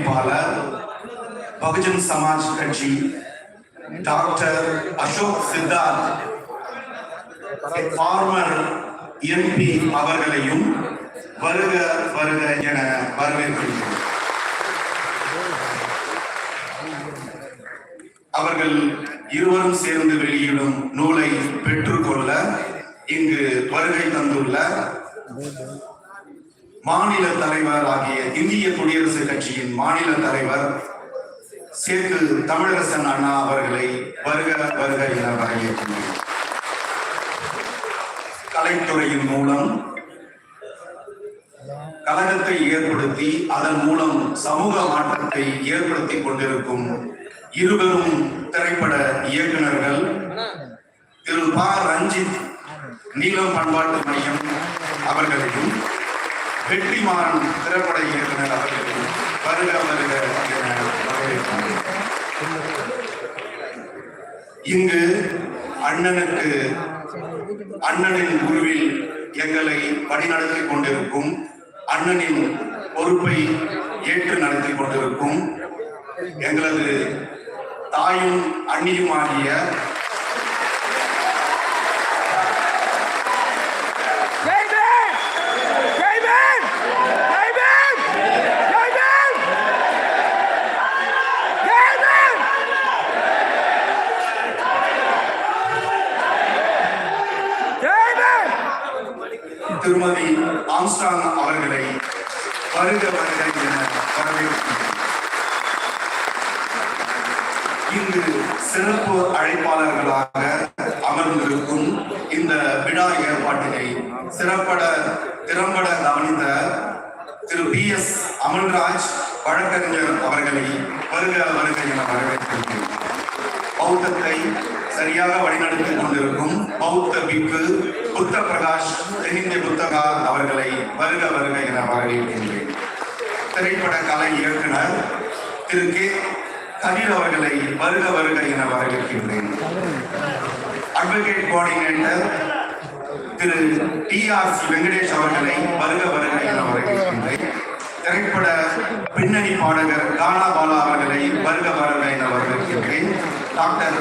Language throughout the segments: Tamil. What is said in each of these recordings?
ஒருங்கிணைப்பாளர் பகுஜன் சமாஜ் கட்சி doctor Ashok Siddharth former MP அவர்களையும் வருக வருக என வரவேற்கிறேன் அவர்கள் இருவரும் சேர்ந்து வெளியிடும் நூலை பெற்றுக்கொள்ள இங்கு வருகை தந்துள்ள மாநில தலைவர் ஆகிய இந்திய குடியரசு கட்சியின் மாநில தலைவர் சேது தமிழரசன் அண்ணா அவர்களை வருக வருக என வரவேற்கிறேன் கலைத்துறையின் மூலம் கழகத்தை ஏற்படுத்தி அதன் மூலம் சமூக மாற்றத்தை ஏற்படுத்தி கொண்டிருக்கும் இருவரும் திரைப்பட இயக்குநர்கள் திரு ப. ரஞ்சித் நீலம் பண்பாட்டு மையம் அவர்களையும் வெற்றிமாறன் திரைப்பட இயக்குனர் அவர்களையும் வருக வருக இங்கு அண்ணனுக்கு அண்ணனின் குருவில் எங்களை வழிநடத்தி கொண்டிருக்கும் அண்ணனின் பொறுப்பை ஏற்று நடத்தி கொண்டிருக்கும் எங்களது தாயும் அண்ணியும் வருக வருக என வரவேற்கிறேன். இங்கு சிறப்பு அழைப்பாளர்களாக அமர்ந்திருக்கும் இந்த விழா ஏற்பாட்டினை சிறப்பட திறம்பட கவனித்த திரு பி எஸ் அமல்ராஜ் வழக்கறிஞர் அவர்களை வருக வருக என வரவேற்கின்றேன். பௌத்தத்தை சரியாக வழிநடத்திக் கொண்டிருக்கும் பௌத்த பிக்கு புத்த பிரகாஷ் தென்னிந்திய புத்தகா அவர்களை வருக வருக என வரவேற்கின்றேன். திரைப்பட கலை இயக்குனர் திரு கே கதிர் அவர்களை வருக வருக என வரவேற்கின்றேன். அட்வொகேட் கோஆர்டினேட்டர் திரு டி ஆர் சி வெங்கடேஷ் அவர்களை வருக வருக என வரவேற்கின்றேன். திரைப்பட பின்னணி பாடகர் கானா பாலா அவர்களை வருக வருக என வரவேற்கின்றேன். டாக்டர்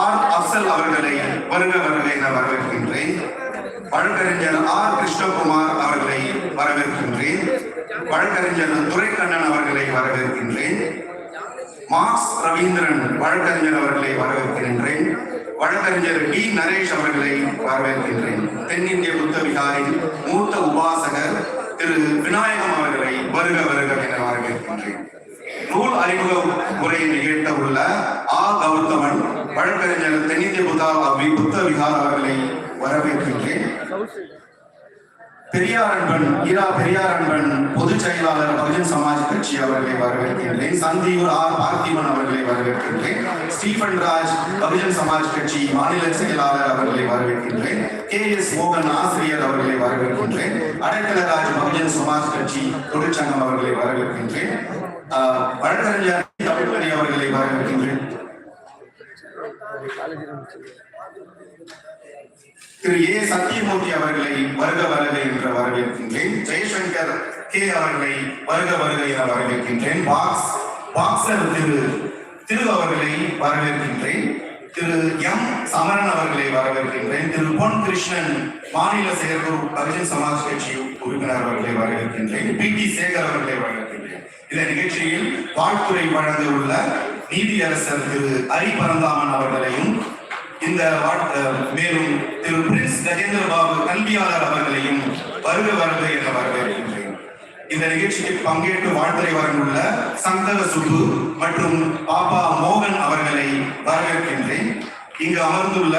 ஆர் அப்சல் அவர்களை வருக வருக என வரவேற்கின்றேன். வழக்கறிஞர் ஆர் கிருஷ்ணகுமார் அவர்களை வரவேற்கின்றேன். வழக்கறிஞர் துரைக்கண்ணன் அவர்களை வரவேற்கின்றேன். மார்க்ஸ் ரவீந்திரன் வழக்கறிஞர் அவர்களை வரவேற்கின்றேன். வழக்கறிஞர் டி நரேஷ் அவர்களை வரவேற்கின்றேன். தென்னிந்திய புத்த விகாரின் மூத்த உபாசகர் திரு விநாயகம் அவர்களை வருக வருக என வரவேற்கின்றேன். நூல் அறிமுக உரையை நிகழ்த்த உள்ள ஆ. கௌதமன் வழக்கறிஞர் தென்னிந்திய புத்தா புத்த விகார் அவர்களை வரவேற்கின்றேன். பெரியார் அன்பன் ஈரா பெரியார் அன்பன் பொதுச் செயலாளர் பகுஜன் சமாஜ் கட்சி அவர்களை வரவேற்கின்றேன். சந்தீவ் ஆர் பார்த்திபன் அவர்களை வரவேற்கின்றேன். ஸ்டீபன் ராஜ் பகுஜன் சமாஜ் கட்சி மாநில செயலாளர் அவர்களை வரவேற்கின்றேன். கே எஸ் மோகன் ஆசிரியர் அவர்களை வரவேற்கின்றேன். அடைக்கலராஜ் பகுஜன் சமாஜ் கட்சி தொழிற்சங்கம் அவர்களை வரவேற்கின்றேன். ஆஹ், வழக்கறிஞர் தமிழ்மணி அவர்களை வரவேற்கின்றேன். திரு ஏ சத்தியமூர்த்தி அவர்களை வருக வருக என்று வரவேற்கின்றேன். ஜெய்சங்கர் கே அவர்களை வருக வருக என வரவேற்கின்றேன். பாக்ஸ் பாக்ஸர் திரு திரு அவர்களை வரவேற்கின்றேன். திரு எம் சமரன் அவர்களை வரவேற்கின்றேன். திரு பொன் கிருஷ்ணன் மாநில செயற்குழு பகுஜன் சமாஜ் கட்சி உறுப்பினர் அவர்களை வரவேற்கின்றேன். பி டி சேகர் அவர்களை வரவேற்கின்றேன். இந்த நிகழ்ச்சியில் வாழ்த்துறை வழங்க உள்ள நீதியரசர் திரு ஹரி பரந்தாமன் அவர்களையும் இந்த மேலும் திரு பிரின்ஸ் கஜேந்திர பாபு கல்வியாளர் அவர்களையும் வருக வருக என வரவேற்கின்றேன். இந்த நிகழ்ச்சிக்கு பங்கேற்று வாழ்த்துறை வழங்குள்ள சங்கர சுப்பு மற்றும் பாபா மோகன் அவர்களை வரவேற்கின்றேன். இங்கு அமர்ந்துள்ள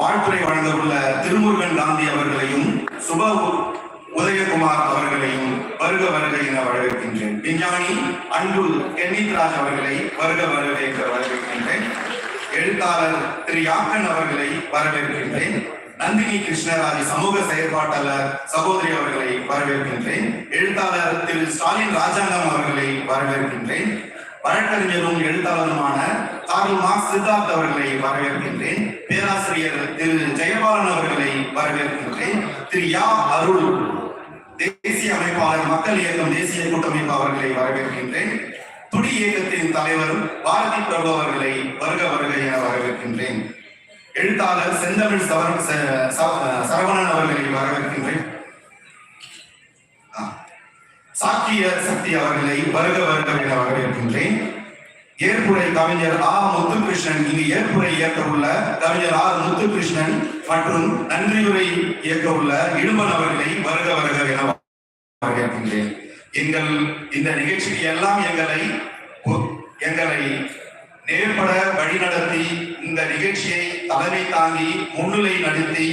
வாழ்த்துறை வழங்க உள்ள திருமுருகன் காந்தி அவர்களையும் சுப உதயகுமார் அவர்களையும் வருக வருக என வரவேற்கின்றேன். விஞ்ஞானி அன்பு கென்னித்ராஜ் அவர்களை வருக வருக என்று வரவேற்கின்றேன். எழுத்தாளர் திரு யாக்கன் அவர்களை வரவேற்கின்றேன். நந்தினி கிருஷ்ணராஜ் சமூக செயற்பாட்டாளர் சகோதரி அவர்களை வரவேற்கின்றேன். எழுத்தாளர் திரு ஸ்டாலின் ராஜாங்கம் அவர்களை வரவேற்கின்றேன். வழக்கறிஞரும் எழுத்தாளருமான கார்ல் மார்க் சித்தார்த் அவர்களை வரவேற்கின்றேன். பேராசிரியர் திரு ஜெயபாலன் அவர்களை வரவேற்கின்றேன். திரு யா அருள் தேசிய அமைப்பாளர் மக்கள் இயக்கம் தேசிய கூட்டமைப்பு அவர்களை வரவேற்கின்றேன். துடி இயக்கத்தின் தலைவர் பாரதி பிரபு அவர்களை வருக வருக என வரவேற்கின்றேன். எழுத்தாளர் செந்தமிழ் சரவணன் அவர்களை வரவேற்கின்றேன். சாக்கிய சக்தி அவர்களை வருக வருக என வரவேற்கின்றேன். ஏற்புரை கவிஞர் ஆ. முத்துகிருஷ்ணன் இங்கு ஏற்புரை இயக்க உள்ள கவிஞர் ஆர். முத்துகிருஷ்ணன் மற்றும் நன்றியுரை இயக்க உள்ள இடுமன் அவர்களை வருக வருக என வரவேற்கின்றேன். எங்கள் இந்த நிகழ்ச்சிக்கு எல்லாம் எங்களை எங்களை நேர்பட வழிநடத்தி இந்த நிகழ்ச்சியை தலைமை தாங்கி முன்னிலை நடத்தி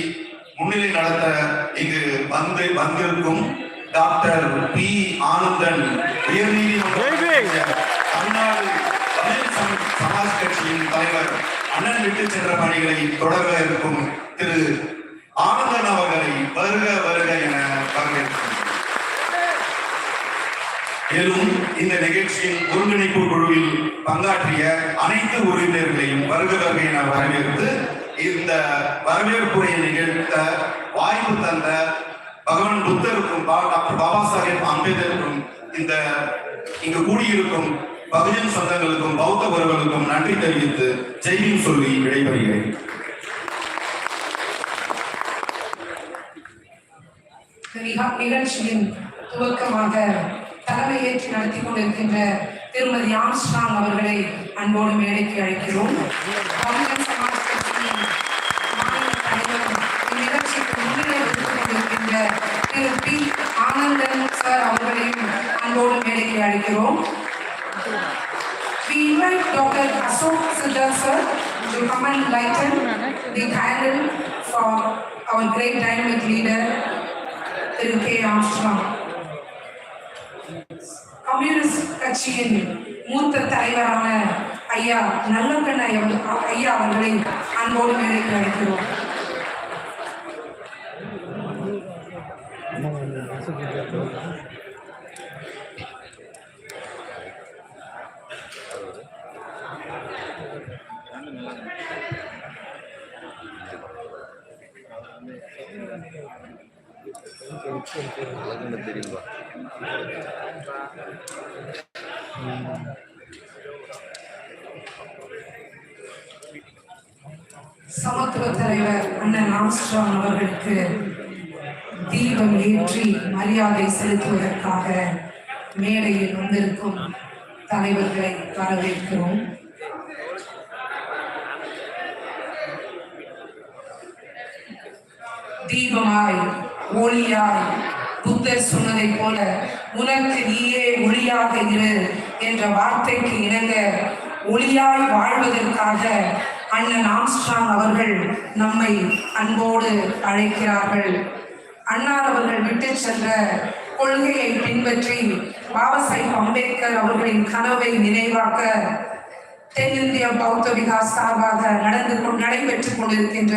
முன்னிலை நடத்த இங்கு வந்து வந்திருக்கும் டாக்டர் பி ஆனந்தன் உயர்நீதிமன்ற தமிழ்நாடு தமிழ் சம- சமாஜ் கட்சியின் தலைவர் அண்ணன் விட்டு சென்ற பணிகளை தொடர இருக்கும் திரு ஆனந்தன் அவர்களை வருக வருக என வரவேற்கிறேன் மேலும் இந்த நிகழ்ச்சியின் ஒருங்கிணைப்பு குழுவில் பங்காற்றிய அனைத்து உறுப்பினர்களையும் வருக வருக என வரவேற்று இந்த வரவேற்புரையை நிகழ்த்த வாய்ப்பு தந்த பகவான் புத்தருக்கும் பா- டாக்டர் பாபா சாஹேப் அம்பேத்கருக்கும் இந்த இங்கு கூடியிருக்கும் பகுஜன் சொந்தங்களுக்கும் பௌத்த உறவுகளுக்கும் நன்றி தெரிவித்து ஜெய்பீம் சொல்லி விடைபெறுகிறேன். நிகழ்ச்சியின் துவக்கமாக தலைமை ஏற்றி நடத்தி கொண்டிருக்கின்ற திருமதி ஆம்ஸ்ட்ராங் அவர்களை அன்போடு மேடைக்கு அழைக்கிறோம். திரு பி. ஆனந்தன் சார் அவர்களையும் அன்போடு மேடைக்கு அழைக்கிறோம். We invite Dr. Ashok Siddharth sir to come and lighten the candle for our great dynamic leader, திரு கே ஆம்ஸ்ட்ராங் கம்யூனிஸ்ட் கட்சியின் மூத்த தலைவரான ஐயா நல்லக்கண்ண ஐயா- அவர்களை அன்போடு மேடைக்கு அழைக்கிறோம். சமத்துவ தலைவர் அண்ணன் ஆம்ஸ்ட்ராங் அவர்களுக்கு தீபம் ஏற்றி மரியாதை செலுத்துவதற்காக மேடையில் வந்திருக்கும் தலைவர்களை வரவேற்கிறோம். தீபமாய் ஒளியாய் புத்தர் சொன்னதை போல உனக்கு நீயே ஒளியாக இரு. என்ற வார்த்தைக்கு இணங்க ஒளியாய் வாழ்வதற்காக அண்ணன் ஆம்ஸ்ட்ராங் அவர்கள் நம்மை அன்போடு அழைக்கிறார்கள். அன்னார் அவர்கள் விட்டு சென்ற கொள்கையை பின்பற்றி பாபா சாஹிப் அம்பேத்கர் அவர்களின் கனவை நினைவாக்க தென்னிந்திய பௌத்த விகாஸ் சார்பாக நடந்து நடைபெற்றுக் கொண்டிருக்கின்ற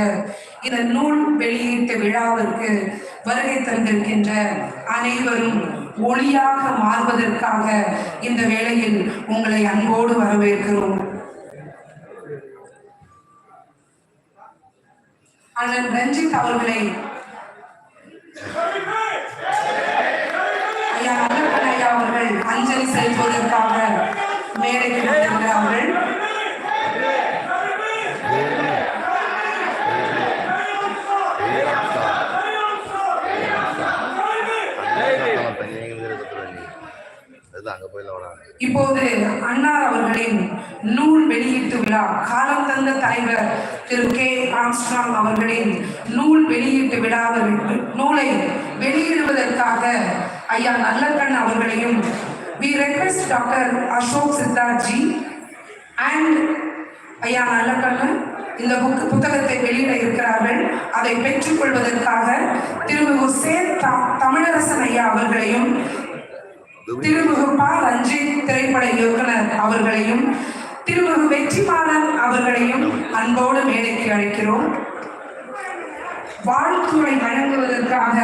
இந்த நூல் வெளியீட்டு விழாவிற்கு வருகை தந்திருக்கின்ற அனைவரும் ஒளியாக மாறுவதற்காக இந்த வேளையில் உங்களை அன்போடு வரவேற்கிறோம். அண்ணன் ரஞ்சித் அவர்களை ஐயா நல்லப்பன் ஐயா அவர்கள் அஞ்சலி செலுத்துவதற்காக மேடைக்கு வந்திருக்கிறார்கள். இப்போது அன்னார் அவர்களின் நூல் வெளியீட்டு விழா காலம் தந்த தலைவர் திரு கே. ஆம்ஸ்ட்ராங் அவர்களின் நூல் வெளியீட்டு விழாவில் நூலை வெளியிடுவதற்காக ஐயா நல்லக்கண் அவர்களையும் we request doctor Ashok Siddharji and ஐயா நல்லக்கண்ணு இந்த புக்கு புத்தகத்தை வெளியிட இருக்கிறார்கள். அதை பெற்றுக்கொள்வதற்காக திருமிகு சே தமிழரசன் ஐயா அவர்களையும் திருமிகு அஞ்சு ரஞ்சித் திரைப்பட இயக்குனர் அவர்களையும் திருமுகம் வெற்றிமாறன் அவர்களையும் அன்போடு மேடைக்கு அழைக்கிறோம். வாழ்த்துறை வழங்குவதற்காக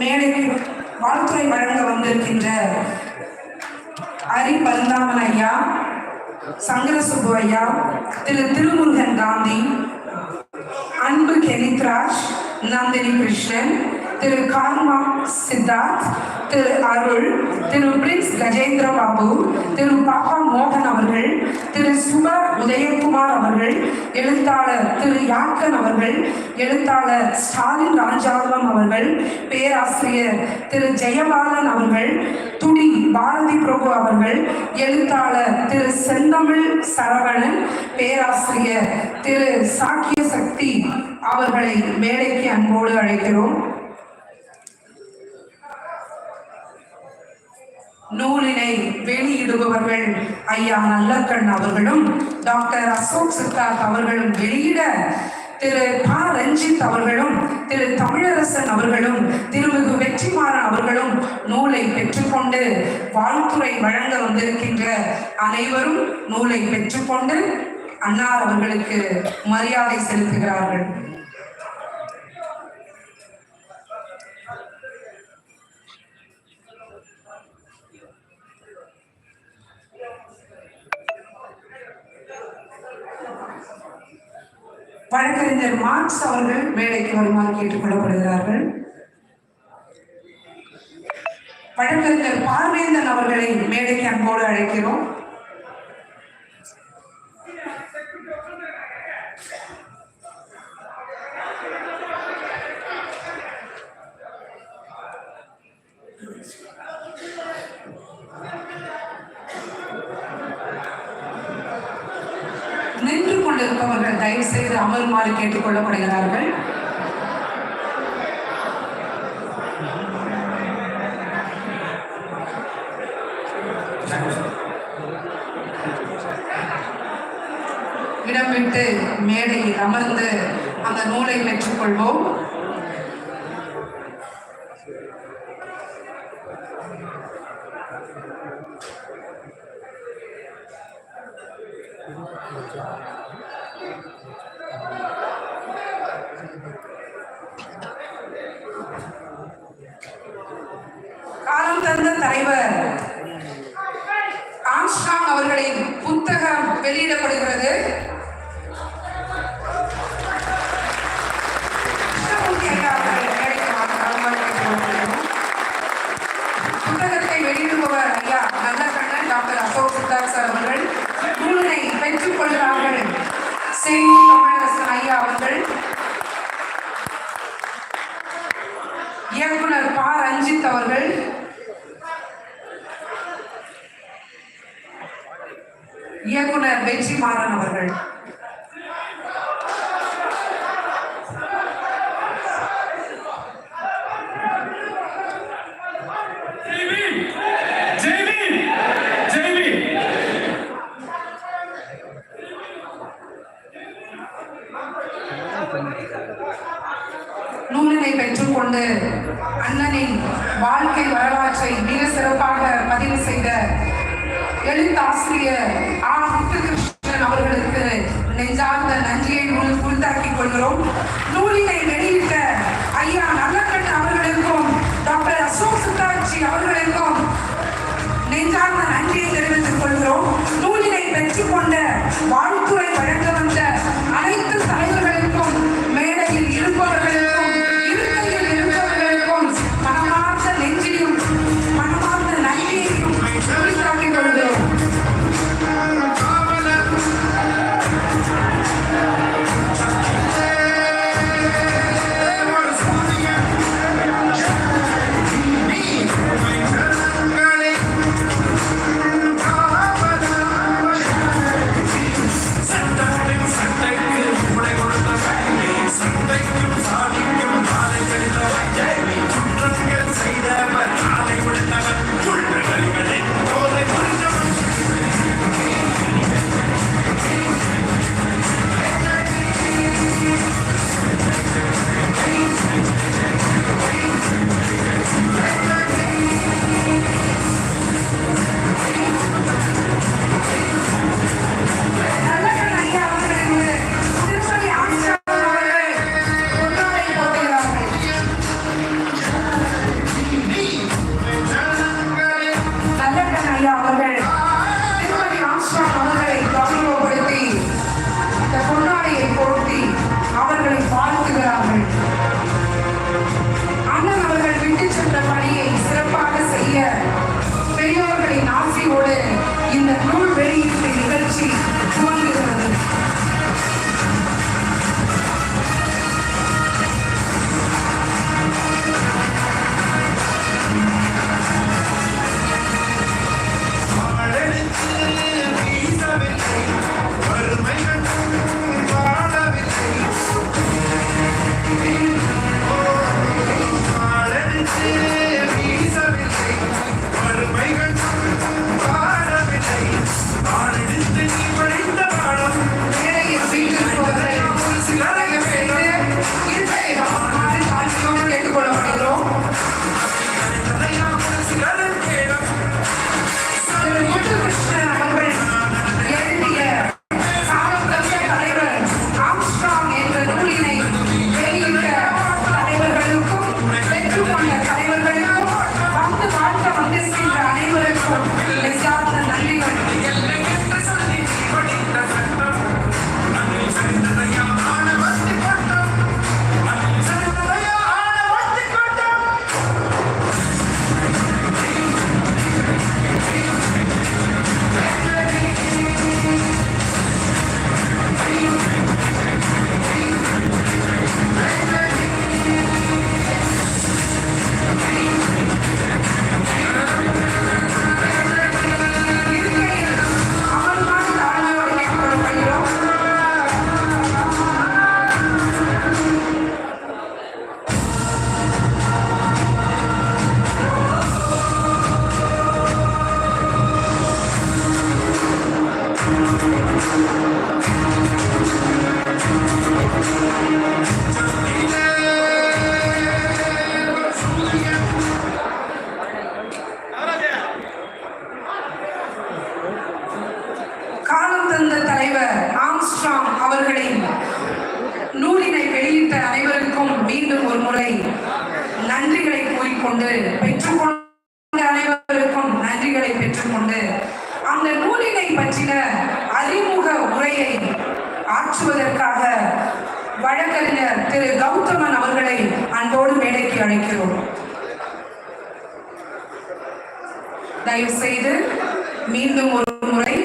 மேடைக்கு வாழ்த்துறை வழங்க வந்திருக்கின்ற ஹரி பந்தாமன் ஐயா சங்கரசுப்பு ஐயா திரு திருமுருகன் காந்தி அன்பு கெனித்ராஜ் நந்தினி கிருஷ்ணன் திரு கார்மா சித்தார்த் திரு அருள் திரு பிரின்ஸ் கஜேந்திர பாபு திரு பாப்பா மோகன் அவர்கள் திரு சுப உதயகுமார் அவர்கள் எழுத்தாளர் திரு யாக்கன் அவர்கள் எழுத்தாளர் ஸ்டாலின் ராஜாதவம் அவர்கள் பேராசிரியர் திரு ஜெயபாலன் அவர்கள் துடி பாரதி பிரபு அவர்கள் எழுத்தாளர் திரு செந்தமிழ் சரவணன் பேராசிரியர் திரு சாக்கிய சக்தி அவர்களை மேடைக்கு அன்போடு அழைக்கிறோம். நூலினை வெளியிடுபவர்கள் ஐயா நல்லக்கண் அவர்களும் டாக்டர் அசோக் சித்தார்த் அவர்களும் வெளியிட திரு ப. ரஞ்சித் அவர்களும் திரு தமிழரசன் அவர்களும் திருமிகு வெற்றிமாறன் அவர்களும் நூலை பெற்றுக்கொண்டு வாழ்த்துறை வழங்க வந்திருக்கின்ற அனைவரும் நூலை பெற்றுக்கொண்டு அன்னார் அவர்களுக்கு மரியாதை செலுத்துகிறார்கள். வழக்கறிஞர் மார்க்ஸ் அவர்கள் மேடைக்கு வருமாறு கேட்டுக்கொள்ளப்படுகிறார்கள் வழக்கறிஞர் பார்வேந்தன் அவர்களை மேடைக்கு அன்போடு அழைக்கிறோம். இருப்பவர்கள் தயவு செய்து அமருமாறு கேட்டுக்கொள்ளப்படுகிறார்கள். இடம் விட்டு மேடையில் அமர்ந்து அந்த நூலை பெற்றுக்கொள்வோம் காலம் தந்த தலைவர் ஆம்ஸ்ட்ராங் அவர்களின் புத்தகம் வெளியிடப்படுகிறது. ஐயா அவர்கள் புத்தகத்தை வெளியிடுபவர் ஐயா நல்லக்கண்ணன் டாக்டர் அசோக் சித்தார்த் சார் அவர்கள். நூலினை பெற்றுக் கொள்கிறார்கள். செய்தி தமிழரசன் ஐயா அவர்கள். இயக்குனர் பா. ரஞ்சித் அவர்கள். இயக்குனர் வெற்றிமாறன் அவர்கள். எழுத்தாசிரியர் ஆ முத்துகிருஷ்ணன் அவர்களுக்கு நெஞ்சார்ந்த நன்றியை உள் உள்தாக்கிக் கொள்கிறோம். 노래. உரையை ஆற்றுவதற்காக வழக்கறிஞர் திரு கௌதமன் அவர்களை அன்போடு மேடைக்கு அழைக்கிறோம். தயவு செய்து மீண்டும் ஒரு முறை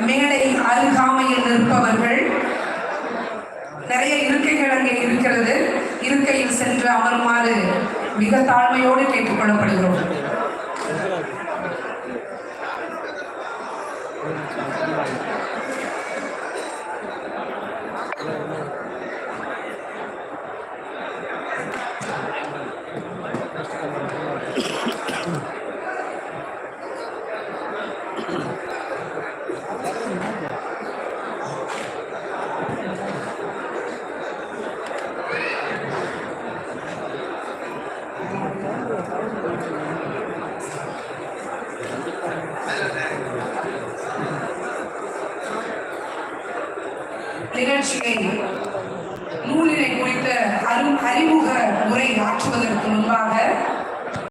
மேடை அருகாமையில் நிற்பவர்கள் நிறைய இருக்கைகள் அங்கே இருக்கிறது. இருக்கையில் சென்று அமருமாறு மிக தாழ்மையோடு கேட்டுக்கொள்ளப்படுகிறோம்